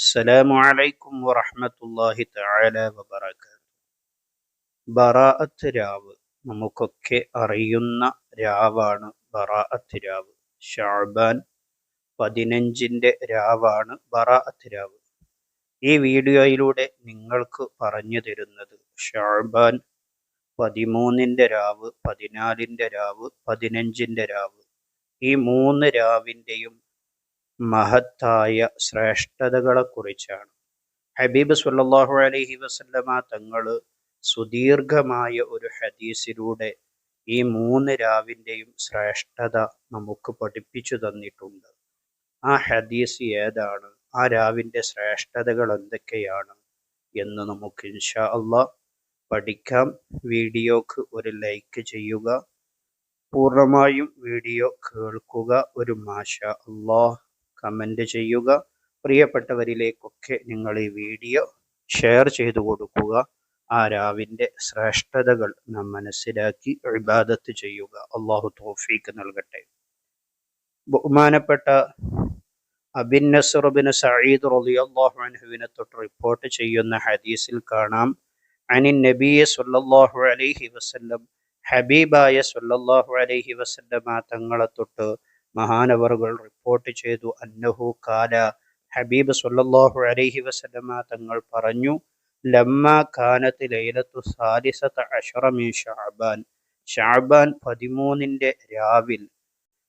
السلام عليكم ورحمة الله تعالى وبركاته ബറാഅത്ത് രാവ് നമുക്കൊക്കെ അറിയുന്ന രാവാണ് ബറാഅത്ത് രാവ് ഷാബാൻ പതിനഞ്ചിൻ്റെ രാവാണ് ബറാഅത്ത് രാവ് ഈ വീഡിയോയിലൂടെ നിങ്ങൾക്ക് പറഞ്ഞു തരുന്നത് ഷാബാൻ പതിമൂന്നിൻ്റെ രാവ് പതിനാലിൻ്റെ രാവ് പതിനഞ്ചിൻ്റെ രാവ് ഈ മൂന്ന് രാവിൻ്റെയും മഹത്തായ ശ്രേഷ്ഠതകളെക്കുറിച്ചാണ്. ഹബീബ് സുല്ലാഹു അലഹി വസല്ലമ തങ്ങൾ സുദീർഘമായ ഒരു ഹദീസിലൂടെ ഈ മൂന്ന് രാവിന്റെയും ശ്രേഷ്ഠത നമുക്ക് പഠിപ്പിച്ചു തന്നിട്ടുണ്ട്. ആ ഹദീസ് ഏതാണ്? ആ രാവിന്റെ ശ്രേഷ്ഠതകൾ എന്തൊക്കെയാണ് എന്ന് നമുക്ക് ഇൻഷാ അള്ളാ പഠിക്കാം. വീഡിയോക്ക് ഒരു ലൈക്ക് ചെയ്യുക. പൂർണമായും വീഡിയോ കേൾക്കുക. ഒരു മാഷ അള്ളാഹ് കമന്റ് ചെയ്യുക. പ്രിയപ്പെട്ടവരിലേക്കൊക്കെ നിങ്ങൾ ഈ വീഡിയോ ഷെയർ ചെയ്തു കൊടുക്കുക. ആ രാവിന്റെ ശ്രേഷ്ഠതകൾ നാം മനസ്സിലാക്കി ഇബാദത്ത് ചെയ്യുക. അള്ളാഹു തോഫീക്ക് നൽകട്ടെ. ബഹുമാനപ്പെട്ട അബിൻ നസറുബിന് സയ്യിദ് റളിയല്ലാഹു അൻഹുവിനെ തൊട്ട് റിപ്പോർട്ട് ചെയ്യുന്ന ഹദീസിൽ കാണാം. അനിൻ നബിയെ സല്ലല്ലാഹു അലൈഹി വസല്ലം ഹബീബായ സല്ലല്ലാഹു അലൈഹി വസല്ലമ തങ്ങളെ തൊട്ട് മഹാനവറുകൾ റിപ്പോർട്ട് ചെയ്തു. അന്നഹു കാല. ഹബീബ് സല്ലല്ലാഹു അലൈഹി വസല്ലമ തങ്ങൾ പറഞ്ഞു ലമ്മ കാനത്ത് ലൈലത്തു സാലിസത്ത അഷറമി ഷാബാൻ ഷാബാൻ പതിമൂന്നിന്റെ രാവിൽ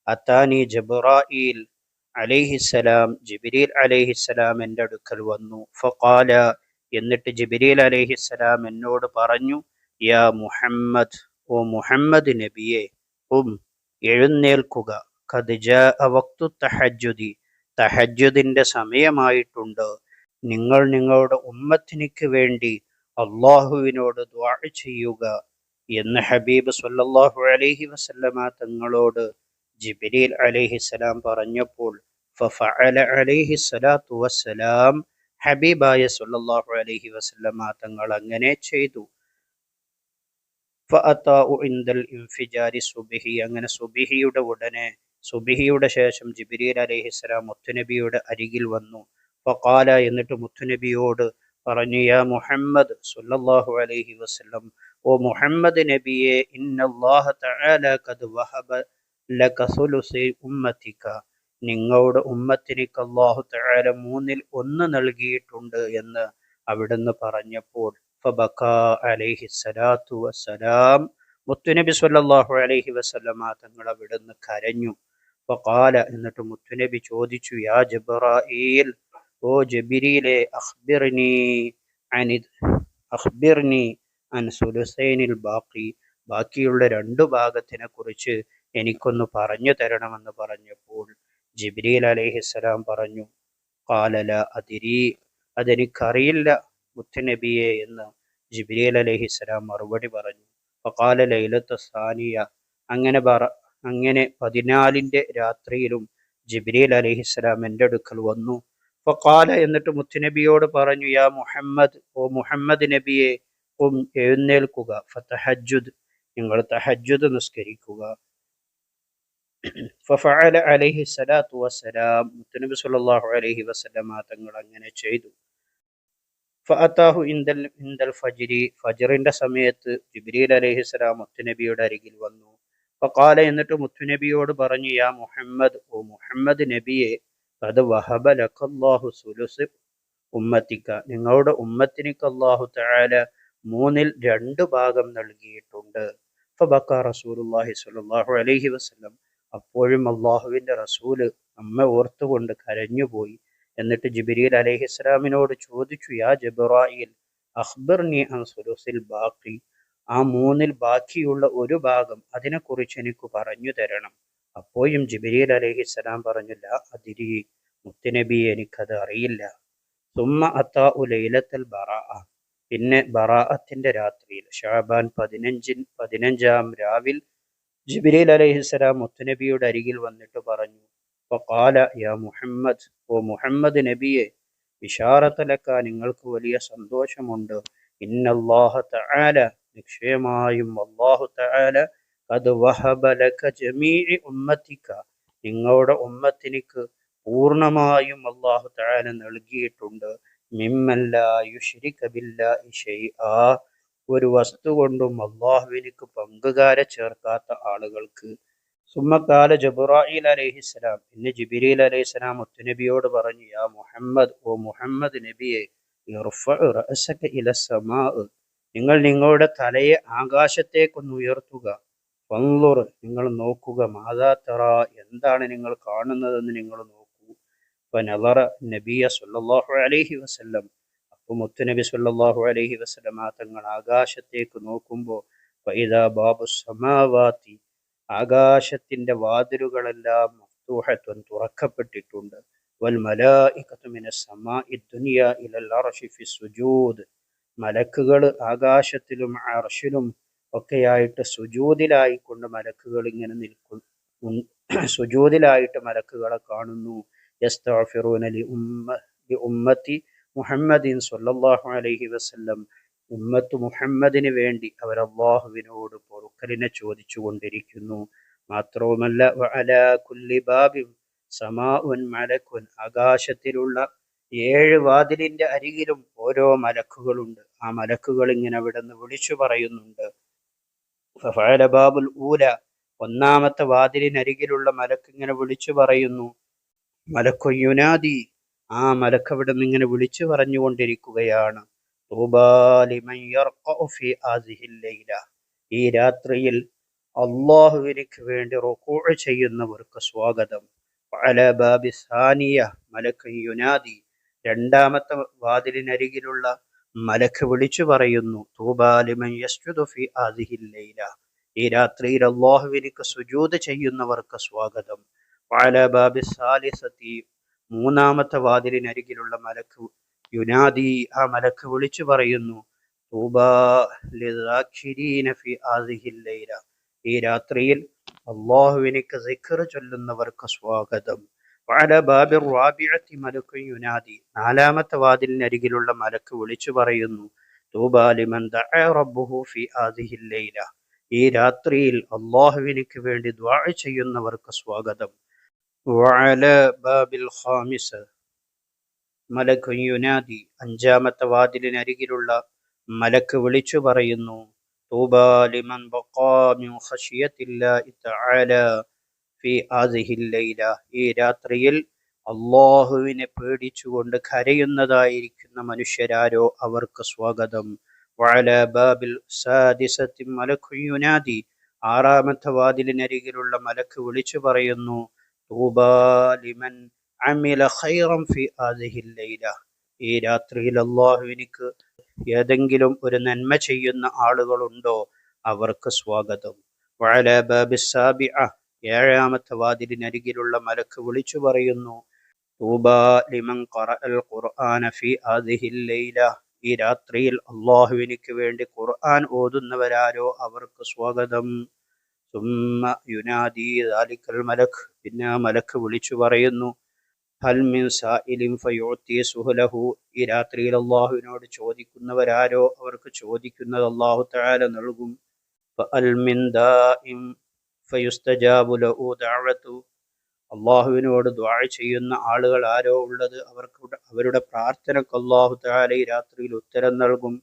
അത്താനി ജബുറായിൽ അലൈഹിസ്സലാം ജിബിരിൽ അലൈഹിസ്സലാം എന്റെ അടുക്കൽ വന്നു. ഫഖാല. എന്നിട്ട് ജിബിരിൽ അലൈഹിസ്സലാം എന്നോട് പറഞ്ഞു യാ മുഹമ്മദ് ഓ മുഹമ്മദ് നബിയെ ഉം എഴുന്നേൽക്കുക. വക്തു തഹജുദി തഹജുദിന്റെ സമയമായിട്ടുണ്ട്. നിങ്ങൾ നിങ്ങളുടെ ഉമ്മത്തിനിക്ക് വേണ്ടി അള്ളാഹുവിനോട് ദ്വാഴ ചെയ്യുക എന്ന് ഹബീബ് സല്ലാഹു അലഹി വസല്ലമ തങ്ങളോട് ജിബ്രീൽ അലൈഹിസ്സലാം പറഞ്ഞപ്പോൾ അലൈഹി സ്വലാത്തു വസ്സലാം. ഹബീബായ സല്ലാഹു അലഹി വസല്ലമ തങ്ങൾ അങ്ങനെ ചെയ്തു. അങ്ങനെ സുബിഹിയുടെ ഉടനെ സുബ്ഹിയുടെ ശേഷം ജിബ്രീൽ അലൈഹിസ്സലാം മുത്തുനബിയുടെ അരികിൽ വന്നു. ഫഖാല എന്നിട്ട് മുത്തുനബിയോട് പറഞ്ഞു യാ മുഹമ്മദ് സുല്ലാഹു അലൈഹി വസ്ലം ഓ മുഹമ്മദ് നബിയെ ഉമ്മത്തിക്ക നിങ്ങളുടെ ഉമ്മത്തിനിക്ക് അള്ളാഹു തആല മൂന്നിൽ ഒന്ന് നൽകിയിട്ടുണ്ട് എന്ന് അവിടുന്ന് പറഞ്ഞപ്പോൾ ഫബക അലൈഹി സ്വലാത്തു വസ്സലാം മുത്തുനബി സല്ലല്ലാഹു അലൈഹി വസല്ലമ തങ്ങൾ അവിടുന്ന് കരഞ്ഞു. ഫഖാല എന്നിട്ട് മുത്തുനബി ചോദിച്ചു യാ ജബ്രായിൽ ഓ ജബിരിയിലെ അഖ്ബിർനി അനി അഖ്ബിർനി അൻ സുലുസൈനിൽ ബാക്കി ബാക്കിയുള്ള രണ്ടു ഭാഗത്തിനെ കുറിച്ച് എനിക്കൊന്ന് പറഞ്ഞു തരണമെന്ന് പറഞ്ഞപ്പോൾ ജിബ്രീൽ അലൈഹിസ്സലാം പറഞ്ഞു കാലല അതിരി അതെനിക്കറിയില്ല മുത്തുനബിയെ എന്ന് ജിബ്രീൽ അലൈഹിസ്സലാം മറുപടി പറഞ്ഞു. ഫഖാല ലൈലത്ത് സാനിയ അങ്ങനെ അങ്ങനെ പതിനാലിന്റെ രാത്രിയിലും ജിബ്രീൽ അലൈഹിസ്സലാം എന്റെ അടുക്കൽ വന്നു. ഫഖാല എന്നിട്ട് മുത്തുനബിയോട് പറഞ്ഞു യാ മുഹമ്മദ് ഓ മുഹമ്മദ് നബിയെ ഉം എഴുന്നേൽക്കുക. ഫതഹജ്ജുദ് നിങ്ങൾ തഹജുദ് നിസ്കരിക്കുക. ഫഫഅല അലൈഹി സ്വലാത്തു വസ്സലാം. മുത്തുനബി സല്ലല്ലാഹു അലൈഹി വസല്ലമ തങ്ങൾ അങ്ങനെ ചെയ്തു. ഫഅതാഹു ഇൻദൽ ഇന്ദൽ ഫജ്രി. ഫജ്റിന്റെ സമയത്ത് ജിബ്രീൽ അലൈഹിസ്സലാം മുത്തുനബിയുടെ അരികിൽ വന്നു. ഫഖാല എന്നിട്ട് മുത്തുനബിയോട് പറഞ്ഞു യാ മുഹമ്മദ് ഓ മുഹമ്മദ് നബിയെ അത് വഹബ ലക്കല്ലാഹു സുലുസ് ഉമ്മത്തിക്ക. നിങ്ങളുടെ ഉമ്മത്തിനിക്ക് അല്ലാഹു തആല മൂന്നിൽ രണ്ട് ഭാഗം നൽകിയിട്ടുണ്ട്. ഫബക്ക റസൂലുള്ളാഹി സ്വല്ലല്ലാഹു അലൈഹി വസല്ലം. അപ്പോഴും അള്ളാഹുവിന്റെ റസൂൽ നമ്മെ ഓർത്തുകൊണ്ട് കരഞ്ഞുപോയി എന്നിട്ട് ജിബിരിൽ അലൈഹിസ്സലാമിനോട് ചോദിച്ചു യാ ജബ്രായിൽ അഖ്ബർനി അൻ സുലുസിൽ ബാക്കി? ആ മൂന്നിൽ ബാക്കിയുള്ള ഒരു ഭാഗം അതിനെക്കുറിച്ച് എനിക്ക് പറഞ്ഞു തരണം. അപ്പോഴും ജിബിരിൽ അലൈഹിസ്സലാം പറഞ്ഞില്ല അതിരി മുത്തുനബി എനിക്കത് അറിയില്ല. സുമ്മ അത്ത ഉലയിലത്തൽ ബറാ. പിന്നെ ബറാഅത്തിന്റെ രാത്രിയിൽ ഷാബാൻ പതിനഞ്ചിൻ പതിനഞ്ചാം രാവിൽ ജിബ്രീൽ അലൈഹിസ്സലാം മുത്തുനബിയുടെ അരികിൽ വന്നിട്ട് പറഞ്ഞു ഫഖാല യാ മുഹമ്മദ് ഓ മുഹമ്മദ് നബിയെ വിഷാറത്തലക്ക നിങ്ങൾക്ക് വലിയ സന്തോഷമുണ്ട്. ഇന്നല്ലാഹ തആല നിശ്ചയമായും അല്ലാഹു തആല അത് വഹബ ലക ജമീഇ ഉമ്മതിക നിങ്ങളുടെ ഉമ്മത്തിനിക്ക് പൂർണമായും അള്ളാഹു തആല നൽകിയിട്ടുണ്ട്. ഒരു വസ്തു കൊണ്ടും അള്ളാഹുവിനിക്ക് പങ്കുകാരെ ചേർക്കാത്ത ആളുകൾക്ക്. സുമ്മക്കാല ജബുറായിൽ അലൈഹിസ്സലാം പിന്നെ ജിബിരിൽ അലൈഹിസ്സലാം മുത്തുനബിയോട് പറഞ്ഞു യാ മുഹമ്മദ് ഓ മുഹമ്മദ് നബിയെ ഇർഫ റഅസക ഇല സമാ നിങ്ങൾ നിങ്ങളുടെ തലയെ ആകാശത്തേക്കൊന്ന് ഉയർത്തുക ഫൻളുർ നിങ്ങൾ നോക്കുക. മാതാ തറ എന്താണ് നിങ്ങൾ കാണുന്നതെന്ന് നിങ്ങൾ നോക്കൂ. ഫനളറ നബിയ സല്ലല്ലാഹു അലൈഹി വസല്ലം. അപ്പോൾ മുത്തുനബി സല്ലല്ലാഹു അലഹി വസ്ലം ആ തങ്ങൾ ആകാശത്തേക്ക് നോക്കുമ്പോൾ ഫൈദാ ബാബു സമാവാത്തി ആകാശത്തിന്റെ വാതിലുകളെല്ലാം മഫ്തൂഹത്വൻ തുറക്കപ്പെട്ടിട്ടുണ്ട്. വൽ മലായികത്തു മിന ഇ ദുനിയ ഇലല്ലാ ഫി സുജൂദ്. മലക്കുകൾ ആകാശത്തിലും അർഷിലും ഒക്കെയായിട്ട് സുജൂതിലായിക്കൊണ്ട് മലക്കുകൾ ഇങ്ങനെ നിൽക്കും സുജൂതിലായിട്ട് മലക്കുകളെ കാണുന്നു. ഉമ്മ ഉമ്മത്തി മുഹമ്മദിൻ സല്ലല്ലാഹു അലൈഹി വസല്ലം. ഉമ്മത്ത് മുഹമ്മദിന് വേണ്ടി അവർ അള്ളാഹുവിനോട് പൊറുക്കലിനെ ചോദിച്ചു കൊണ്ടിരിക്കുന്നു മാത്രവുമല്ല ബാബിൻ സമാഉൻ മലക്കുൻ ആകാശത്തിലുള്ള ഏഴ് വാതിലിന്റെ അരികിലും ഓരോ മലക്കുകളുണ്ട്. ആ മലക്കുകൾ ഇങ്ങനെ അവിടെ നിന്ന് വിളിച്ചു പറയുന്നുണ്ട്. ബാബുൽ ഊല ഒന്നാമത്തെ വാതിലിനരികിലുള്ള മലക്ക് ഇങ്ങനെ വിളിച്ചു പറയുന്നു. മലക്കു യുനാദി ആ മലക്ക് അവിടെ നിന്ന് ഇങ്ങനെ വിളിച്ചു പറഞ്ഞുകൊണ്ടിരിക്കുകയാണ്. ഈ രാത്രിയിൽ അള്ളാഹുവിനിക്ക് വേണ്ടി റുകൂഅ് ചെയ്യുന്നവർക്ക് സ്വാഗതം. ബാബി സാനിയ മലക്ക് യുനാദി രണ്ടാമത്തെ വാതിലിനരികിലുള്ള മലക്ക് വിളിച്ചു പറയുന്നു തൂബാലിമൻ ഈ രാത്രിയിൽ അള്ളാഹുവിനിക്ക് സുജൂദ് ചെയ്യുന്നവർക്ക് സ്വാഗതം. വാലബാബി സാലിസത്തി മൂന്നാമത്തെ വാതിലിനരികിലുള്ള മലക്ക് യുനാദി ആ മലക്ക് വിളിച്ചു പറയുന്നു ഈ രാത്രിയിൽ അള്ളാഹുവിനിക്ക് സിഖർ ചൊല്ലുന്നവർക്ക് സ്വാഗതം. വഅല ബാബി റാബിഅത്തി മലക്കു യുനാദി. നാലാമത്തെ വാതിലിനരികിലുള്ള മലക്ക് വിളിച്ചു പറയുന്നു തൂബാ ലിമൻ ദഅ റബ്ബുഹു ഫി ലൈല ഈ രാത്രിയിൽ അള്ളാഹുവിനിക്ക് വേണ്ടി ദ്വാ ചെയ്യുന്നവർക്ക് സ്വാഗതം. വഅല ബാബിൽ ഖാമിസ മലക്കു യുനാദി. അഞ്ചാമത്തെ വാതിലിനരികിലുള്ള മലക്ക് വിളിച്ചു പറയുന്നു തൂബാലിമൻ ലിമൻ ബഖാ മിൻ ഖശിയത്തില്ലാഹി തആല. ഈ രാത്രിയിൽ അള്ളാഹുവിനെ പേടിച്ചുകൊണ്ട് കരയുന്നതായിരിക്കുന്ന മനുഷ്യരാരോ അവർക്ക് സ്വാഗതം. ബാബിൽ ആറാമത്തെ വാതിലിനരികിലുള്ള മലക്ക് വിളിച്ചു പറയുന്നു അമില ഈ രാത്രിയിൽ അള്ളാഹുവിനിക്ക് ഏതെങ്കിലും ഒരു നന്മ ചെയ്യുന്ന ആളുകളുണ്ടോ? അവർക്ക് സ്വാഗതം. വഅല ബാബി സാബിഅ. ഏഴാമത്തെ വാതിലിനരികിലുള്ള മലക്ക് വിളിച്ചു പറയുന്നു ഈ രാത്രിയിൽ അള്ളാഹുവിനിക്ക് വേണ്ടി ഖുർആൻ ഓതുന്നവരാരോ അവർക്ക് സ്വാഗതം. സുമ്മ യുനാദി ദാലിക്കൽ മലക്ക് പിന്നെ ആ മലക്ക് വിളിച്ചു പറയുന്നു സുഹലഹു. ഈ രാത്രിയിൽ അള്ളാഹുവിനോട് ചോദിക്കുന്നവരാരോ അവർക്ക് ചോദിക്കുന്നത് അള്ളാഹു തആല നൽകും. അള്ളാഹുവിനോട് ദ്വാ ചെയ്യുന്ന ആളുകൾ ആരോ ഉള്ളത് അവർക്ക് അവരുടെ പ്രാർത്ഥനക്ക് അള്ളാഹു തആല ഈ രാത്രിയിൽ ഉത്തരം നൽകും.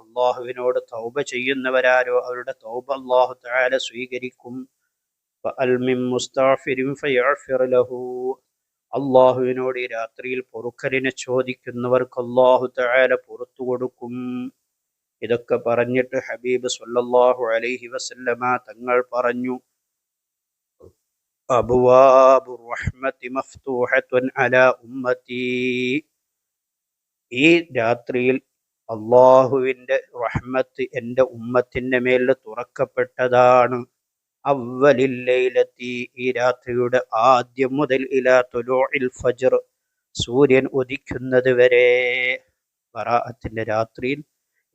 അള്ളാഹുവിനോട് തൗബ ചെയ്യുന്നവരാരോ അവരുടെ തൗബ അള്ളാഹു താല സ്വീകരിക്കും. അള്ളാഹുവിനോട് ഈ രാത്രിയിൽ പൊറുക്കലിനെ ചോദിക്കുന്നവർക്ക് അള്ളാഹു താല പുറത്തു കൊടുക്കും. ഇതൊക്കെ പറഞ്ഞിട്ട് ഹബീബ് സല്ലല്ലാഹു അലൈഹി വസല്ലമ തങ്ങൾ പറഞ്ഞു. അബുവാബു റഹ്മത്തി മഫ്തൂഹത്തുൻ അലാ ഉമ്മത്തി. ഈ രാത്രിയിൽ അള്ളാഹുവിന്റെ റഹ്മത്ത് എന്റെ ഉമ്മത്തിന്റെ മേൽ തുറക്കപ്പെട്ടതാണ്. അവലില്ലയിലെത്തി ഈ രാത്രിയുടെ ആദ്യം മുതൽ ഇലാ തുലോഇൽ ഫജ്ർ സൂര്യൻ ഉദിക്കുന്നത് വരെ. ബറാഅത്തിന്റെ രാത്രിയിൽ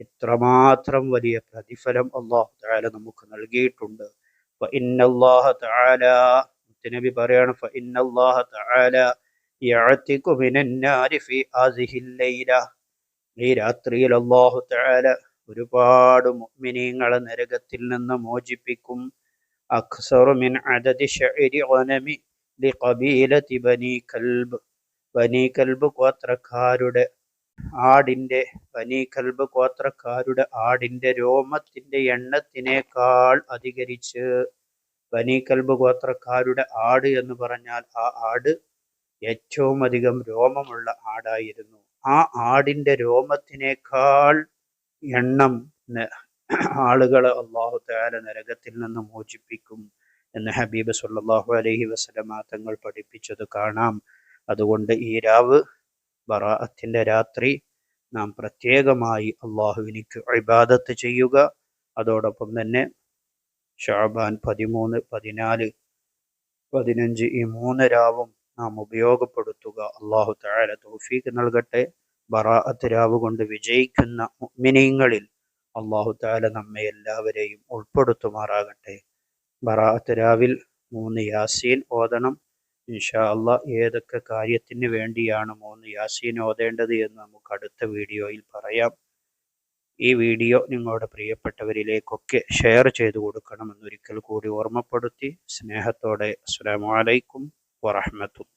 ഇത്രമാത്രം വലിയ പ്രതിഫലം അള്ളാഹു താല നമുക്ക് നൽകിയിട്ടുണ്ട്. ഫഇന്നല്ലാഹ തആല പറയാണ് തആല യഅതികു ഫി ആസിഹിൽ ലൈല ഈ രാത്രിയിൽ അള്ളാഹു തആല ഒരുപാട് മുഅ്മിനീങ്ങളെ നരകത്തിൽ നിന്ന് മോചിപ്പിക്കും. അക്സറു മിൻ അദദി ബനി കൽബ്. ബനി കൽബ് ഗോത്രക്കാരുടെ ആടിന്റെ ബനി കൽബ് ഗോത്രക്കാരുടെ ആടിന്റെ രോമത്തിന്റെ എണ്ണത്തിനേക്കാൾ അധികരിച്ച് ബനി കൽബ് ഗോത്രക്കാരുടെ ആട് എന്ന് പറഞ്ഞാൽ ആ ആട് ഏറ്റവും അധികം രോമമുള്ള ആടായിരുന്നു. ആ ആടിന്റെ രോമത്തിനേക്കാൾ എണ്ണം ആളുകളെ അള്ളാഹു താല നരകത്തിൽ നിന്ന് മോചിപ്പിക്കും എന്ന് ഹബീബ് സല്ലാഹു അലഹി വസല്ലമ തങ്ങൾ പഠിപ്പിച്ചത് കാണാം. അതുകൊണ്ട് ഈ രാവ് ബറാഅത്തിന്റെ രാത്രി നാം പ്രത്യേകമായി അള്ളാഹുവിനിക്ക് ഇബാദത്ത് ചെയ്യുക. അതോടൊപ്പം തന്നെ ഷാബാൻ പതിമൂന്ന് പതിനാല് പതിനഞ്ച് ഈ മൂന്ന് രാവും നാം ഉപയോഗപ്പെടുത്തുക. അള്ളാഹു താര തൗഫീഖ് നൽകട്ടെ. ബറാഅത്ത് രാവ് കൊണ്ട് വിജയിക്കുന്ന മുഅ്മിനീങ്ങളിൽ അള്ളാഹു താല നമ്മെ എല്ലാവരെയും ഉൾപ്പെടുത്തുമാറാകട്ടെ. ബറാഅത്ത് രാവിൽ മൂന്ന് യാസീൻ ഓതണം. ഇൻഷാ ഏതൊക്കെ കാര്യത്തിന് വേണ്ടിയാണ് മൂന്ന് യാസീൻ ഓതേണ്ടത് എന്ന് നമുക്ക് അടുത്ത വീഡിയോയിൽ പറയാം. ഈ വീഡിയോ നിങ്ങളുടെ പ്രിയപ്പെട്ടവരിലേക്കൊക്കെ ഷെയർ ചെയ്തു കൊടുക്കണമെന്നൊരിക്കൽ കൂടി ഓർമ്മപ്പെടുത്തി സ്നേഹത്തോടെ അസ്സലാമു അലൈക്കും വറഹ്മത്തുള്ളാഹി